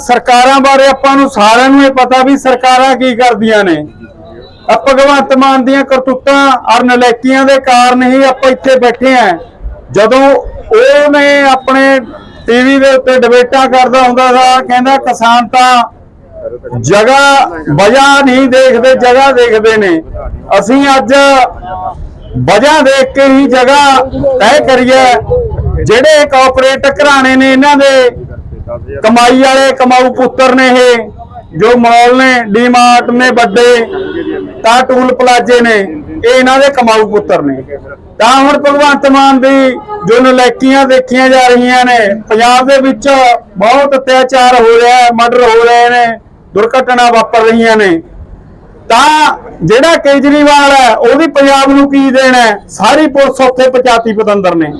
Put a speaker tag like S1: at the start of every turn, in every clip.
S1: ਸਰਕਾਰਾਂ ਬਾਰੇ ਆਪਾਂ ਨੂੰ ਸਾਰਿਆਂ ਨੂੰ ਇਹ ਪਤਾ ਵੀ ਸਰਕਾਰਾਂ ਕੀ ਕਰਦੀਆਂ ਨੇ। ਭਗਵੰਤ ਮਾਨ ਦੀਆਂ ਕਰਤੂਤਾਂ ਔਰ ਨਲੇਕੀਆਂ ਦੇ ਕਾਰਨ ਹੀ ਆਪਾਂ ਇੱਥੇ ਬੈਠੇ ਆ ਜਦੋਂ ਉਹ ਆਪਣੇ ਟੀਵੀ ਦੇ ਉੱਤੇ ਡਿਬੇਟਾਂ ਕਰਦਾ ਹੁੰਦਾ ਸੀ, ਕਹਿੰਦਾ ਕਿਸਾਨ ਤਾਂ ਜਗ੍ਹਾ ਵਜ੍ਹਾ ਨਹੀਂ ਦੇਖਦੇ, ਜਗ੍ਹਾ ਦੇਖਦੇ ਨੇ। ਅਸੀਂ ਅੱਜ ਵਜ੍ਹਾ ਦੇਖ ਕੇ ਹੀ ਜਗ੍ਹਾ ਤੈਅ ਕਰੀਏ, ਜਿਹੜੇ ਕਾਰਪੋਰੇਟ ਘਰਾਣੇ ਨੇ ਇਹਨਾਂ ਦੇ ਕਮਾਈ ਵਾਲੇ ਕਮਾਊ ਪੁੱਤਰ ਨੇ ਇਹ, ਜੋ ਮਾਲ ਨੇ, ਡੀਮਾਰਟ ਨੇ, ਵੱਡੇ, ਤਾਂ ਟੂਲ ਪਲਾਜੇ ਨੇ, ਇਹ ਇਹਨਾਂ ਦੇ ਕਮਾਊ ਪੁੱਤਰ ਨੇ। ਤਾਂ ਹੁਣ ਭਗਵੰਤ ਮਾਨ ਦੀ ਜੋ ਨਲੈਕੀਆਂ ਦੇਖੀਆਂ ਜਾ ਰਹੀਆਂ ਨੇ, ਪੰਜਾਬ ਦੇ ਵਿੱਚ ਬਹੁਤ ਅਤਿਆਚਾਰ ਹੋ ਰਿਹਾ ਹੈ, ਮਰਡਰ ਹੋ ਰਹੇ ਨੇ, ਦੁਰਘਟਨਾ ਵਾਪਰ ਰਹੀਆਂ ਨੇ। ਤਾਂ ਜਿਹੜਾ ਕੇਜਰੀਵਾਲ ਹੈ ਉਹਦੀ ਪੰਜਾਬ ਨੂੰ ਕੀ ਦੇਣਾ ਸਾਰੀ ਪੁਲਿਸ ਉੱਥੇ ਪਚਾਤੀ ਪਤੰਦਰ ਨੇ।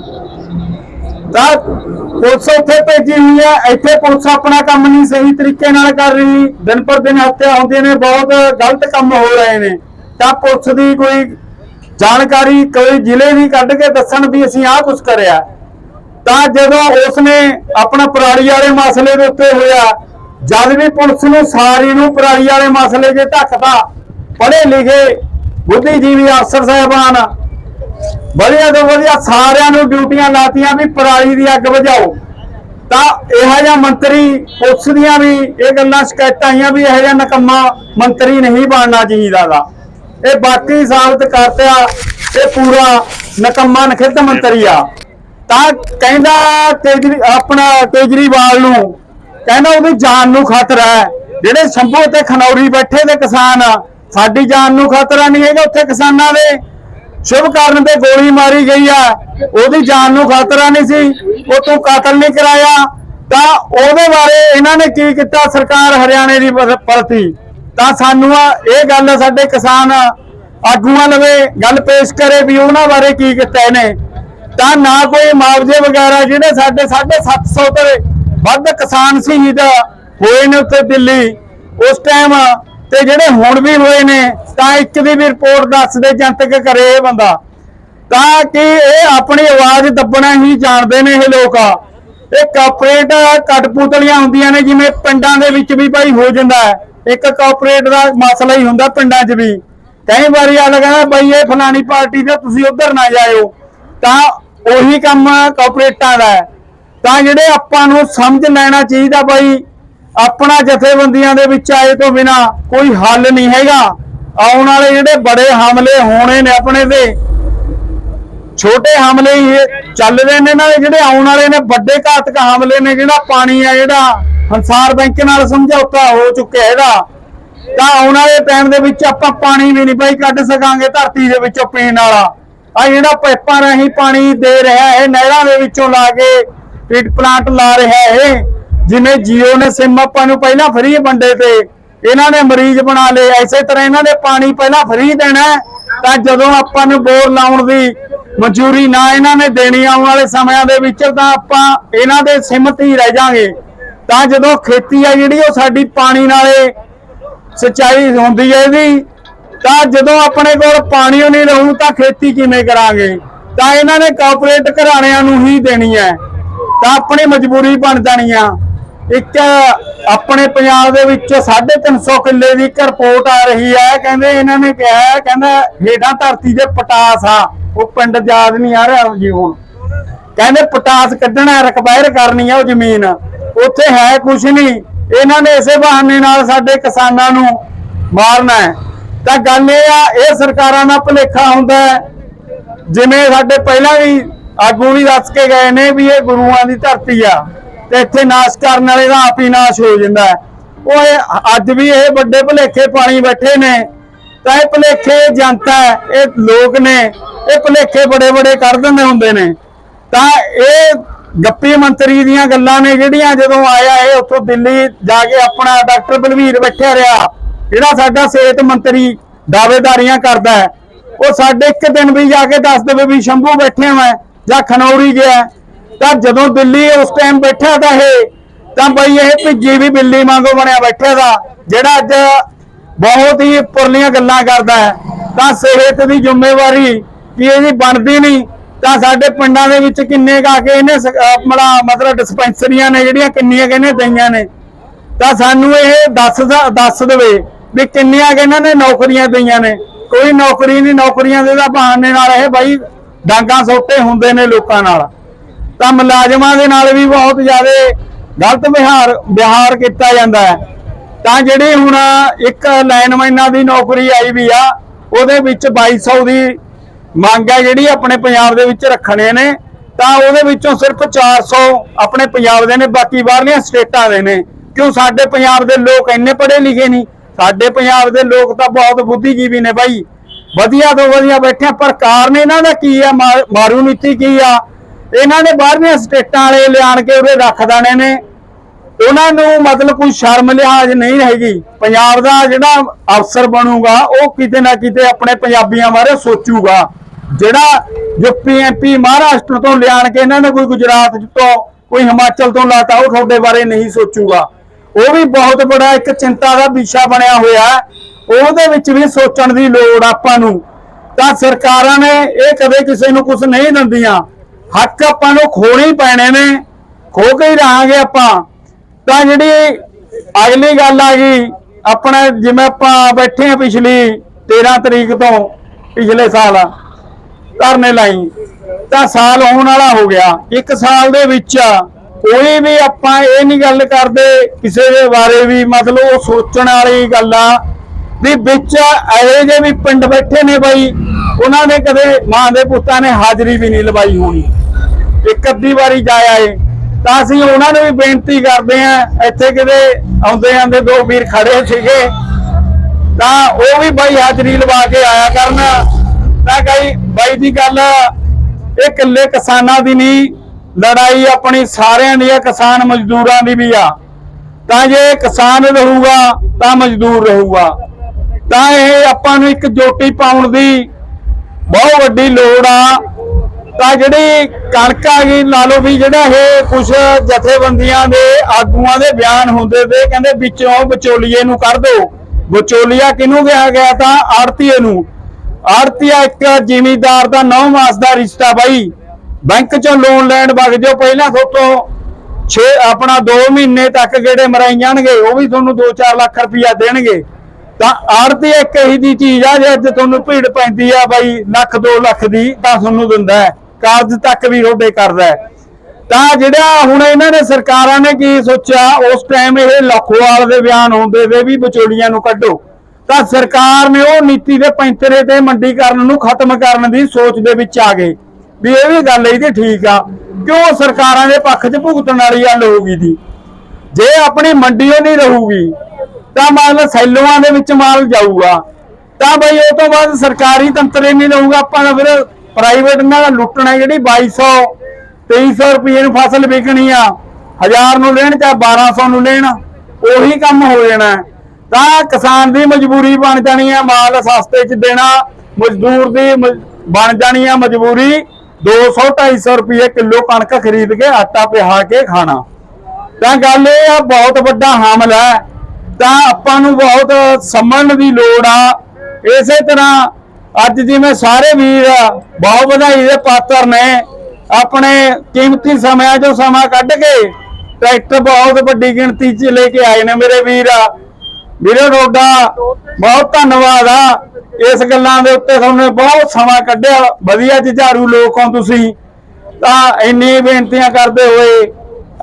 S1: ਤਾਂ ਪੁਲਿਸ ਉੱਥੇ ਭੇਜੀ ਹੋਈ ਹੈ। ਇੱਥੇ ਪੁਲਿਸ ਆਪਣਾ ਕੰਮ ਨਹੀਂ ਸਹੀ ਤਰੀਕੇ ਨਾਲ ਕਰ ਰਹੀ। ਦਿਨ ਪਰ ਦਿਨ ਹੱਤਿਆ ਹੁੰਦੀਆਂ ਨੇ, ਬਹੁਤ ਗਲਤ ਕੰਮ ਹੋ ਰਹੇ ਨੇ। ਤਾਂ ਪੁਲਿਸ ਦੀ ਕੋਈ ਜਾਣਕਾਰੀ ਕੋਈ ਜ਼ਿਲ੍ਹੇ ਦੀ ਕੱਢ ਕੇ ਦੱਸਣ ਵੀ ਅਸੀਂ ਆਹ ਕੁਝ ਕਰਿਆ। ਤਾਂ ਜਦੋਂ ਉਸਨੇ ਆਪਣਾ ਪਰਾਲੀ ਵਾਲੇ ਮਸਲੇ ਦੇ ਉੱਤੇ ਹੋਇਆ, ਜਦ ਵੀ ਪੁਲਿਸ ਨੂੰ ਸਾਰੀ ਨੂੰ ਪਰਾਲੀ ਵਾਲੇ ਮਸਲੇ 'ਚ ਢੱਕਦਾ ਪੜ੍ਹੇ ਲਿਖੇ ਬੁੱਧੀਜੀਵੀ ਅਫਸਰ ਸਾਹਿਬਾਨ ਵਧੀਆ ਤੋਂ ਵਧੀਆ ਸਾਰਿਆਂ ਨੂੰ ਡਿਊਟੀਆਂ ਲਾਤੀਆਂ ਵੀ ਪਰਾਲੀ ਦੀ ਅੱਗ ਬੁਝਾਓ। ਤਾਂ ਇਹੋ ਜਿਹਾ ਮੰਤਰੀ ਪੁਲਿਸ ਦੀਆਂ ਵੀ, ਇਹ ਗੱਲਾਂ ਸ਼ਿਕਾਇਤਾਂ ਆਈਆਂ ਵੀ ਇਹੋ ਜਿਹਾ ਨਕਮਾ ਮੰਤਰੀ ਨਹੀਂ ਬਣਨਾ ਚਾਹੀਦਾ ਦਾ ਇਹ ਬਾਕੀ ਸਾਬਤ ਕਰਤਿਆ ਇਹ ਪੂਰਾ ਨਕਮਾ ਨਖਿੱਧ ਮੰਤਰੀ ਆ। ਤਾਂ ਕਹਿੰਦਾ ਕੇਜਰੀ, ਆਪਣਾ ਕੇਜਰੀਵਾਲ ਨੂੰ, ਕਹਿੰਦਾ ਉਹਦੀ ਜਾਨ ਨੂੰ ਖਤਰਾ ਹੈ। ਜਿਹੜੇ ਸ਼ੰਭੂ ਤੇ ਖਨੌਰੀ ਬੈਠੇ ਦੇ ਕਿਸਾਨ ਸਾਡੀ ਜਾਨ ਨੂੰ ਖਤਰਾ ਨਹੀਂ ਹੈਗਾ ਉੱਥੇ ਕਿਸਾਨਾਂ ਦੇ। ਸ਼ੁਭ ਕਰਨ ਤੇ ਗੋਲੀ ਮਾਰੀ ਗਈ ਆ। ਉਹਦੀ ਜਾਨ ਨੂੰ ਖਤਰਾ ਨਹੀਂ ਸੀ। ਉਹ ਤੂੰ ਕਾਤਲ ਨਹੀਂ ਕਰਾਇਆ। ਤਾਂ ਉਹਦੇ ਬਾਰੇ ਇਹਨਾਂ ਨੇ ਕੀ ਕੀਤਾ? ਸਰਕਾਰ ਹਰਿਆਣੇ ਦੀ ਪ੍ਰਤੀ। ਤਾਂ ਸਾਨੂੰ ਆ, ਇਹ ਗੱਲ ਸਾਡੇ ਕਿਸਾਨ ਆਗੂਆਂ ਲਵੇ ਗੱਲ ਪੇਸ਼ ਕਰੇ ਵੀ ਉਹਨਾਂ ਬਾਰੇ ਕੀ ਕੀਤਾ ਇਹਨੇ। ਤਾਂ ਨਾ ਕੋਈ ਮੁਆਵਜ਼ੇ ਵਗੈਰਾ ਜਿਹੜੇ ਸਾਡੇ 750 ਤੇ ਵੱਧ ਕਿਸਾਨ ਸ਼ਹੀਦ ਹੋਏ ਨੇ ਉੱਥੇ ਦਿੱਲੀ। ਉਸ ਟਾਈਮ ਤੇ ਜਿਹੜੇ ਹੁਣ ਵੀ ਹੋਏ ਨੇ, ਤਾਂ ਇੱਕ ਦੀ ਵੀ ਰਿਪੋਰਟ ਦੱਸ ਦੇ, ਜਨਤਕ ਕਰੇ ਇਹ ਬੰਦਾ। ਤਾਂ ਕਿ ਇਹ ਆਪਣੀ ਆਵਾਜ਼ ਦੱਬਣਾ ਹੀ ਜਾਣਦੇ ਨੇ ਇਹ ਲੋਕ। ਇਹ ਕਾਰਪੋਰੇਟ ਕਟਪੁਤਲੀਆਂ ਹੁੰਦੀਆਂ ਨੇ, ਜਿਵੇਂ ਪਿੰਡਾਂ ਦੇ ਵਿੱਚ ਵੀ ਭਾਈ ਹੋ ਜਾਂਦਾ ਇੱਕ ਕਾਰਪੋਰੇਟ ਦਾ ਮਸਲਾ ਹੀ ਹੁੰਦਾ ਪਿੰਡਾਂ 'ਚ ਵੀ। ਕਈ ਵਾਰੀ ਆ ਕਹਿੰਦਾ ਬਈ ਇਹ ਫਲਾਣੀ ਪਾਰਟੀ ਦੇ ਤੁਸੀਂ ਉਧਰ ਨਾ ਜਾਇਓ। ਤਾਂ ਉਹੀ ਕੰਮ ਕਾਰਪੋਰੇਟਾਂ ਦਾ ਤਾਂ ਜਿਹੜੇ ਆਪਾਂ ਨੂੰ ਸਮਝ ਲੈਣਾ ਚਾਹੀਦਾ ਬਾਈ ਆਪਣਾ ਜਥੇਬੰਦੀਆਂ ਦੇ ਵਿੱਚ ਆਏ ਤੋਂ ਬਿਨਾ ਕੋਈ ਹੱਲ ਨਹੀਂ ਹੈਗਾ। ਆਉਣ ਵਾਲੇ ਜਿਹੜੇ ਬੜੇ ਹਮਲੇ ਹੋਣੇ ਨੇ ਆਪਣੇ ਤੇ, ਛੋਟੇ ਹਮਲੇ ਹੀ ਚੱਲ ਰਹੇ ਨੇ ਨਾ ਜਿਹੜੇ ਆਉਣ ਵਾਲੇ ਨੇ, ਵੱਡੇ ਘਾਤਕ ਹਮਲੇ ਨੇ, ਜਿਹੜਾ ਪਾਣੀ ਆ, ਜਿਹੜਾ ਹੰਸਾਰ ਬੈਂਕ ਨਾਲ ਸਮਝੌਤਾ ਹੋ ਚੁੱਕਿਆ ਹੈਗਾ। ਤਾਂ ਆਉਣ ਵਾਲੇ ਟਾਈਮ ਦੇ ਵਿੱਚ ਆਪਾਂ ਪਾਣੀ ਵੀ ਨਹੀਂ ਭਾਈ ਕੱਢ ਸਕਾਂਗੇ, ਧਰਤੀ ਦੇ ਵਿੱਚੋਂ ਪੀਣ ਵਾਲਾ। ਆ ਜਿਹੜਾ ਪਾਈਪਾਂ ਰਾਹੀਂ ਪਾਣੀ ਦੇ ਰਿਹਾ ਹੈ, ਨਹਿਰਾਂ ਦੇ ਵਿੱਚੋਂ ਲਾ ਕੇ ਟ੍ਰੀਟ ਪਲਾਂਟ ਲਾ ਰਿਹਾ ਹੈ। ਜਿਵੇਂ ਜੀਓ ਨੇ ਸਿਮ ਆਪਾਂ ਨੂੰ ਪਹਿਲਾਂ ਫਰੀ ਵੰਡੇ ਤੇ, ਇਹਨਾਂ ਨੇ ਮਰੀਜ਼ ਬਣਾ ਲਏ, ਐਸੇ ਤਰ੍ਹਾਂ ਇਹਨਾਂ ਨੇ ਪਾਣੀ ਪਹਿਲਾਂ ਫਰੀ ਦੇਣਾ ਤਾਂ ਜਦੋਂ ਆਪਾਂ ਨੂੰ ਬੋਰ ਲਾਉਣ ਦੀ ਮਨਜ਼ੂਰੀ ਨਾ ਇਹਨਾਂ ਨੇ ਦੇਣੀ ਆਉਣ ਵਾਲੇ ਸਮਿਆਂ ਦੇ ਵਿੱਚ, ਤਾਂ ਆਪਾਂ ਇਹਨਾਂ ਦੇ ਸਿਮਤ ਹੀ ਰਹਿ ਜਾਾਂਗੇ ਤਾਂ ਜਦੋਂ ਖੇਤੀ ਆ ਜਿਹੜੀ, ਉਹ ਸਾਡੀ ਪਾਣੀ ਨਾਲੇ ਸਿੰਚਾਈ ਹੁੰਦੀ ਹੈ ਇਹਦੀ, ਤਾਂ ਜਦੋਂ ਆਪਣੇ ਕੋਲ ਪਾਣੀ ਓ ਨਹੀਂ ਰਹੂ, ਤਾਂ ਖੇਤੀ ਕਿਵੇਂ ਕਰਾਂਗੇ? ਤਾਂ ਇਹਨਾਂ ਨੇ ਕਾਰਪੋਰੇਟ ਘਰਾਣਿਆਂ ਨੂੰ ਹੀ ਦੇਣੀ ਹੈ, ਤਾਂ ਆਪਣੀ ਮਜਬੂਰੀ ਬਣ ਜਾਣੀ ਆ। ਇੱਕ ਆਪਣੇ ਪੰਜਾਬ ਦੇ ਵਿੱਚ 350 ਕਿੱਲੇ ਦੀ ਇੱਕ ਰਿਪੋਰਟ ਆ ਰਹੀ ਹੈ। ਕਹਿੰਦੇ ਇਹਨਾਂ ਨੇ ਕਿਹਾ, ਕਹਿੰਦਾ ਹੇਠਾਂ ਧਰਤੀ ਦੇ ਪਟਾਸ ਆ। ਉਹ ਪਿੰਡ ਯਾਦ ਨਹੀਂ ਆ ਰਿਹਾ ਜੀ ਹੁਣ। ਕਹਿੰਦੇ ਪਟਾਸ ਕੱਢਣਾ ਰਿਕਵਾਇਰ ਕਰਨੀ ਹੈ ਉਹ ਜ਼ਮੀਨ। ਉੱਥੇ ਹੈ ਕੁਝ ਨਹੀਂ। ਇਹਨਾਂ ਨੇ ਇਸੇ ਬਹਾਨੇ ਨਾਲ ਸਾਡੇ ਕਿਸਾਨਾਂ ਨੂੰ ਮਾਰਨਾ ਹੈ। ਤਾਂ ਗੱਲ ਇਹ ਆ, ਇਹ ਸਰਕਾਰਾਂ ਦਾ ਭੁਲੇਖਾ ਹੁੰਦਾ ਹੈ। ਜਿਵੇਂ ਸਾਡੇ ਪਹਿਲਾਂ ਵੀ ਆਗੂ ਵੀ ਦੱਸ ਕੇ ਗਏ ਨੇ ਵੀ ਇਹ ਗੁਰੂਆਂ ਦੀ ਧਰਤੀ ਆ। ਤੇ ਇੱਥੇ ਨਾਸ਼ ਕਰਨ ਵਾਲੇ ਦਾ ਆਪ ਹੀ ਨਾਸ਼ ਹੋ ਜਾਂਦਾ ਹੈ। ਉਹ ਇਹ ਅੱਜ ਵੀ ਇਹ ਵੱਡੇ ਭੁਲੇਖੇ ਪਾਣੀ ਬੈਠੇ ਨੇ। ਤਾਂ ਇਹ ਭੁਲੇਖੇ ਜਨਤਾ ਇਹ ਲੋਕ ਨੇ, ਇਹ ਭੁਲੇਖੇ ਬੜੇ ਬੜੇ ਕਰ ਦਿੰਦੇ ਹੁੰਦੇ ਨੇ। ਤਾਂ ਇਹ ਗੱਪੀ ਮੰਤਰੀ ਦੀਆਂ ਗੱਲਾਂ ਨੇ ਜਿਹੜੀਆਂ ਜਦੋਂ ਆਇਆ ਇਹ, ਉੱਥੋਂ ਦਿੱਲੀ ਜਾ ਕੇ ਆਪਣਾ ਡਾਕਟਰ ਬਲਵੀਰ ਬੈਠਿਆ ਰਿਹਾ, ਜਿਹੜਾ ਸਾਡਾ ਸਿਹਤ ਮੰਤਰੀ ਦਾਅਵੇਦਾਰੀਆਂ ਕਰਦਾ ਹੈ। ਉਹ ਸਾਡੇ ਇੱਕ ਦਿਨ ਵੀ ਜਾ ਕੇ ਦੱਸ ਦੇਵੇ ਵੀ ਸ਼ੰਭੂ ਬੈਠਿਆ ਮੈਂ ਜਾਂ ਖਨੌਰੀ ਗਿਆ। ਤਾਂ ਜਦੋਂ ਦਿੱਲੀ ਉਸ ਟਾਈਮ ਬੈਠਾ ਤਾਂ ਇਹ, ਤਾਂ ਬਈ ਇਹ ਭਿੱਜੀ ਵੀ ਬਿੱਲੀ ਵਾਂਗੂ ਬਣਿਆ ਬੈਠਾ ਦਾ, ਜਿਹੜਾ ਅੱਜ ਬਹੁਤ ਹੀ ਪੁਰਲੀਆਂ ਗੱਲਾਂ ਕਰਦਾ ਹੈ। ਤਾਂ ਸਿਹਤ ਦੀ ਜ਼ਿੰਮੇਵਾਰੀ ਕੀ ਇਹਦੀ ਬਣਦੀ ਨਹੀਂ, ਤਾਂ ਸਾਡੇ ਪਿੰਡਾਂ ਦੇ ਵਿੱਚ ਕਿੰਨੇ ਕਾ ਕੇ ਇਹਨੇ ਆਪਣਾ ਮਤਲਬ ਡਿਸਪੈਂਸਰੀਆਂ ਨੇ ਜਿਹੜੀਆਂ ਕਿੰਨੀਆਂ ਕਹਿੰਦੇ ਦਈਆਂ ਨੇ। ਤਾਂ ਸਾਨੂੰ ਇਹ ਦੱਸ ਦੱਸ ਦੇਵੇ ਵੀ ਕਿੰਨੀਆਂ ਕਿ ਨੇ ਨੌਕਰੀਆਂ ਦਈਆਂ ਨੇ। ਕੋਈ ਨੌਕਰੀ ਨਹੀਂ, ਨੌਕਰੀਆਂ ਦੇ ਦਾ ਬਹਾਨੇ ਨਾਲ ਇਹ ਬਾਈ ਡਾਂਗਾ ਸੋਟੇ ਹੁੰਦੇ ਨੇ ਲੋਕਾਂ ਨਾਲ। ਤਾਂ ਮੁਲਾਜ਼ਮਾਂ ਦੇ ਨਾਲ ਵੀ ਬਹੁਤ ਜ਼ਿਆਦਾ ਗਲਤ ਵਿਹਾਰ ਵਿਹਾਰ ਕੀਤਾ ਜਾਂਦਾ ਹੈ। ਤਾਂ ਜਿਹੜੀ ਹੁਣ ਇੱਕ ਲਾਈਨਮੈਨਾਂ ਦੀ ਨੌਕਰੀ ਆਈ ਵੀ ਆ, ਉਹਦੇ ਵਿੱਚ 2200 ਦੀ ਮੰਗ ਹੈ ਜਿਹੜੀ ਆਪਣੇ ਪੰਜਾਬ ਦੇ ਵਿੱਚ ਰੱਖਣੇ ਨੇ। ਤਾਂ ਉਹਦੇ ਵਿੱਚੋਂ ਸਿਰਫ 400 ਆਪਣੇ ਪੰਜਾਬ ਦੇ ਨੇ, ਬਾਕੀ ਬਾਹਰਲੀਆਂ ਸਟੇਟਾਂ ਦੇ ਨੇ। ਕਿਉਂ ਸਾਡੇ ਪੰਜਾਬ ਦੇ ਲੋਕ ਇੰਨੇ ਪੜ੍ਹੇ ਲਿਖੇ ਨਹੀਂ? ਸਾਡੇ ਪੰਜਾਬ ਦੇ ਲੋਕ ਤਾਂ ਬਹੁਤ ਬੁੱਧੀਜੀਵੀ ਨੇ ਬਾਈ। ਵਧੀਆ ਤੋਂ ਵਧੀਆ ਬੈਠੇ ਪਰ ਕਾਰਨ ਇਹਨਾਂ ਦਾ ਕੀ ਆ? ਮਾ- ਮਾਰੂ ਨੀਤੀ ਕੀ ਆ? ਇਹਨਾਂ ਨੇ ਬਾਹਰਲੀਆਂ ਸਟੇਟਾਂ ਵਾਲੇ ਲਿਆਣ ਕੇ ਉਰੇ ਰੱਖ ਦੇਣੇ ਨੇ। ਉਹਨਾਂ ਨੂੰ ਮਤਲਬ ਕੋਈ ਸ਼ਰਮ ਲਿਹਾਜ਼ ਨਹੀਂ ਹੈਗੀ। ਪੰਜਾਬ ਦਾ ਜਿਹੜਾ ਅਫਸਰ ਬਣੂਗਾ, ਉਹ ਕਿਤੇ ਨਾ ਕਿਤੇ ਆਪਣੇ ਪੰਜਾਬੀਆਂ ਬਾਰੇ ਸੋਚੂਗਾ। ਜਿਹੜਾ ਯੂਪੀ, ਐਮਪੀ ਮਹਾਰਾਸ਼ਟਰ ਤੋਂ ਲਿਆਣ ਕੇ ਇਹਨਾਂ ਨੇ ਕੋਈ ਗੁਜਰਾਤ ਤੋਂ, ਕੋਈ ਹਿਮਾਚਲ ਤੋਂ ਲਾਤਾ, ਉਹ ਤੁਹਾਡੇ ਬਾਰੇ ਨਹੀਂ ਸੋਚੂਗਾ। ਉਹ ਵੀ ਬਹੁਤ ਬੜਾ ਇੱਕ ਚਿੰਤਾ ਦਾ ਵਿਸ਼ਾ ਬਣਿਆ ਹੋਇਆ ਉਹਦੇ ਵਿੱਚ ਵੀ ਸੋਚਣ ਦੀ ਲੋੜ ਆਪਾਂ ਨੂੰ। ਤਾਂ ਸਰਕਾਰਾਂ ਨੇ ਇਹ ਕਦੇ ਕਿਸੇ ਨੂੰ ਕੁਝ ਨਹੀਂ ਦਿੰਦੀਆਂ। ਹੱਕ ਆਪਾਂ ਨੂੰ ਖੋਣੇ ਹੀ ਪੈਣੇ ਨੇ। ਖੋ ਕੇ ਹੀ ਰਹਾਂਗੇ ਆਪਾਂ। ਤਾਂ ਜਿਹੜੀ ਅਗਲੀ ਗੱਲ ਆ ਗਈ, ਆਪਣਾ ਜਿਵੇਂ ਆਪਾਂ ਬੈਠੇ ਆ ਪਿਛਲੀ 13 ਤਰੀਕ ਤੋਂ ਪਿਛਲੇ ਸਾਲ ਧਰਨੇ ਲਾਈ, ਤਾਂ ਸਾਲ ਹੋਣ ਵਾਲਾ ਹੋ ਗਿਆ। ਇੱਕ ਸਾਲ ਦੇ ਵਿੱਚ ਕੋਈ ਵੀ ਆਪਾਂ ਇਹ ਨਹੀਂ ਗੱਲ ਕਰਦੇ, ਕਿਸੇ ਦੇ ਬਾਰੇ ਵੀ ਮਤਲਬ ਉਹ ਸੋਚਣ ਵਾਲੀ ਗੱਲ ਆ, ਵੀ ਵਿੱਚ ਇਹੋ ਜਿਹੇ ਵੀ ਪਿੰਡ ਬੈਠੇ ਨੇ ਬਾਈ, ਉਹਨਾਂ ਨੇ ਕਦੇ ਮਾਂ ਦੇ ਪੁੱਤਾਂ ਨੇ ਹਾਜ਼ਰੀ ਵੀ ਨਹੀਂ ਲਵਾਈ ਹੋਣੀ। ਇੱਕ ਅੱਧੀ ਵਾਰੀ ਜਾਇਆ ਏ। ਤਾਂ ਅਸੀਂ ਉਹਨਾਂ ਨੂੰ ਵੀ ਬੇਨਤੀ ਕਰਦੇ ਆਂ ਇੱਥੇ ਕਿਤੇ ਆਉਂਦੇ ਜਾਂਦੇ ਦੋ ਵੀਰ ਖੜੇ ਸੀਗੇ। ਤਾਂ ਉਹ ਵੀ ਬਾਈ ਹਾਜ਼ਰੀ ਲਵਾ ਕੇ ਆਇਆ ਕਰਨ। ਤਾਂ ਕਈ ਬਾਈ ਦੀ ਗੱਲ, ਇਹ ਇਕੱਲੇ ਕਿਸਾਨਾਂ ਦੀ ਨਹੀਂ, ਲੜਾਈ ਆਪਣੀ ਸਾਰਿਆਂ ਦੀ ਆ, ਕਿਸਾਨ ਮਜ਼ਦੂਰਾਂ ਦੀ ਵੀ ਆ। ਤਾਂ ਜੇ ਕਿਸਾਨ ਰਹੂਗਾ, ਤਾਂ ਮਜ਼ਦੂਰ ਰਹੂਗਾ। ਤਾਂ ਇਹ ਆਪਾਂ ਨੂੰ ਇੱਕ ਜੋਟੀ ਪਾਉਣ ਦੀ ਬਹੁਤ ਵੱਡੀ ਲੋੜ ਆ। ਤਾਂ ਜਿਹੜੀ ਕਣਕ ਆ ਗਈ, ਲਾ ਲਓ ਵੀ ਜਿਹੜਾ ਇਹ ਕੁਝ ਜਥੇਬੰਦੀਆਂ ਦੇ ਆਗੂਆਂ ਦੇ ਬਿਆਨ ਹੁੰਦੇ ਤੇ ਕਹਿੰਦੇ ਵਿੱਚੋਂ ਵਿਚੋਲੀਏ ਨੂੰ ਕਰ ਦਿਓ ਵਿਚੋਲੀਆ ਕਿਹਨੂੰ ਗਿਆ ਗਿਆ ਤਾਂ ਆੜਤੀਏ ਨੂੰ। ਆੜਤੀਆ ਇੱਕ ਜ਼ਿਮੀਦਾਰ ਦਾ 9 ਮਾਸ ਦਾ ਰਿਸ਼ਤਾ ਬਾਈ। ਬੈਂਕ ਚੋਂ ਲੋਨ ਲੈਣ ਵਗ ਜਾਓ, ਪਹਿਲਾਂ ਤੋਂ 6 ਆਪਣਾ 2 ਮਹੀਨੇ ਤੱਕ ਜਿਹੜੇ ਮਰਾਈ ਜਾਣਗੇ, ਉਹ ਵੀ ਤੁਹਾਨੂੰ 2-4 ਲੱਖ ਰੁਪਇਆ ਦੇਣਗੇ। ਤਾਂ ਆੜਤੀ ਇੱਕ ਇਹੀ ਦੀ ਚੀਜ਼ ਆ ਜੇ ਅੱਜ ਤੁਹਾਨੂੰ ਭੀੜ ਪੈਂਦੀ ਆ ਬਾਈ, ਲੱਖ 2 ਲੱਖ ਦੀ, ਤਾਂ ਤੁਹਾਨੂੰ ਦਿੰਦਾ ਹੈ। ਕਾਰਜ ਤੱਕ ਵੀ ਤੁਹਾਡੇ ਕਰਦਾ ਹੈ। ਤਾਂ ਜਿਹੜਾ ਹੁਣ ਇਹਨਾਂ ਨੇ ਸਰਕਾਰਾਂ ਨੇ ਕੀ ਸੋਚਿਆ, ਉਸ ਟਾਈਮ ਇਹ ਲਖੋਵਾਲ ਦੇ ਬਿਆਨ ਹੁੰਦੇ ਤੇ ਵੀ ਵਿਚੋਲੀਆਂ ਨੂੰ ਕੱਢੋ। ਤਾਂ ਸਰਕਾਰ ਨੇ ਉਹ ਨੀਤੀ ਦੇ ਪੈਂਤਰੇ ਤੇ ਮੰਡੀਕਰਨ ਨੂੰ ਖਤਮ ਕਰਨ ਦੀ ਸੋਚ ਦੇ ਵਿੱਚ ਆ ਗਏ। ਵੀ ਇਹ ਵੀ ਗੱਲ ਇਹਦੀ ਠੀਕ ਆ, ਕਿਉਂ ਸਰਕਾਰਾਂ ਦੇ ਪੱਖ 'ਚ ਭੁਗਤਣ ਵਾਲੀ ਗੱਲ ਹੋਊਗੀ ਦੀ ਜੇ ਆਪਣੀ ਮੰਡੀ ਓ ਨਹੀਂ ਰਹੂਗੀ ਤਾਂ ਮਾਲ ਸੈਲੋਆਂ ਦੇ ਵਿੱਚ ਮਾਲ ਜਾਊਗਾ। ਤਾਂ ਬਈ ਉਹ ਤੋਂ ਬਾਅਦ ਸਰਕਾਰੀ ਤੰਤਰ ਹੀ ਨਹੀਂ ਰਹੂਗਾ ਆਪਾਂ ਤਾਂ ਫਿਰ ਪ੍ਰਾਈਵੇਟ ਨਾਲ ਲੁੱਟਣਾ ਜਿਹੜੀ 2200 2300 ਰੁਪਏ ਨੂੰ ਫਸਲ ਵਿਕਣੀ ਆ। 1000 ਨੂੰ ਲੈਣ ਜਾਂ 1200 ਨੂੰ ਲੈਣ, ਉਹੀ ਕੰਮ ਹੋ ਜਾਣਾ ਤਾਂ ਕਿਸਾਨ ਦੀ ਮਜਬੂਰੀ ਬਣ ਜਾਣੀ ਆ, ਮਾਲ ਸਸਤੇ 'ਚ ਦੇਣਾ, ਮਜ਼ਦੂਰ ਦੀ ਮ- ਬਣ ਜਾਣੀ ਆ ਮਜਬੂਰੀ 200 250 ਰੁਪਏ ਕਿਲੋ ਕਣਕ ਖਰੀਦ ਕੇ ਆਟਾ ਪਿਹਾ ਕੇ ਖਾਣਾ। ਤਾਂ ਗੱਲ ਇਹ ਆ, ਬਹੁਤ ਵੱਡਾ ਹਾਮਲਾ ਹੈ। ਤਾਂ ਆਪਾਂ ਨੂੰ ਬਹੁਤ ਸਮਝਣ ਦੀ ਲੋੜ ਆ। ਇਸੇ ਤਰ੍ਹਾਂ ਅੱਜ ਜਿਵੇਂ ਸਾਰੇ ਵੀਰ ਬਹੁਤ ਵਧਾਈ ਦੇ ਪਾਤਰ ਨੇ, ਆਪਣੇ ਕੀਮਤੀ ਸਮਿਆਂ ਚੋਂ ਸਮਾਂ ਕੱਢ ਕੇ ਟਰੈਕਟਰ ਬਹੁਤ ਵੱਡੀ ਗਿਣਤੀ 'ਚ ਲੈ ਕੇ ਆਏ ਨੇ ਮੇਰੇ ਵੀਰ। ਵੀਰੇ, ਤੁਹਾਡਾ ਬਹੁਤ ਧੰਨਵਾਦ ਆ। ਇਸ ਗੱਲਾਂ ਦੇ ਉੱਤੇ ਤੁਹਾਨੂੰ ਬਹੁਤ ਸਮਾਂ ਕੱਢਿਆ। ਵਧੀਆ ਜੁਝਾਰੂ ਲੋਕ ਹੋ ਤੁਸੀਂ। ਤਾਂ ਇੰਨੀ ਬੇਨਤੀਆਂ ਕਰਦੇ ਹੋਏ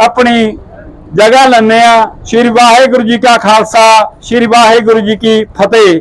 S1: ਆਪਣੀ ਜਗ੍ਹਾ ਲੈਂਦੇ ਆ ਸ਼੍ਰੀ ਵਾਹਿਗੁਰੂ ਜੀ ਕਾ ਖਾਲਸਾ ਸ਼੍ਰੀ ਵਾਹਿਗੁਰੂ ਜੀ ਕੀ ਫਤਿਹ।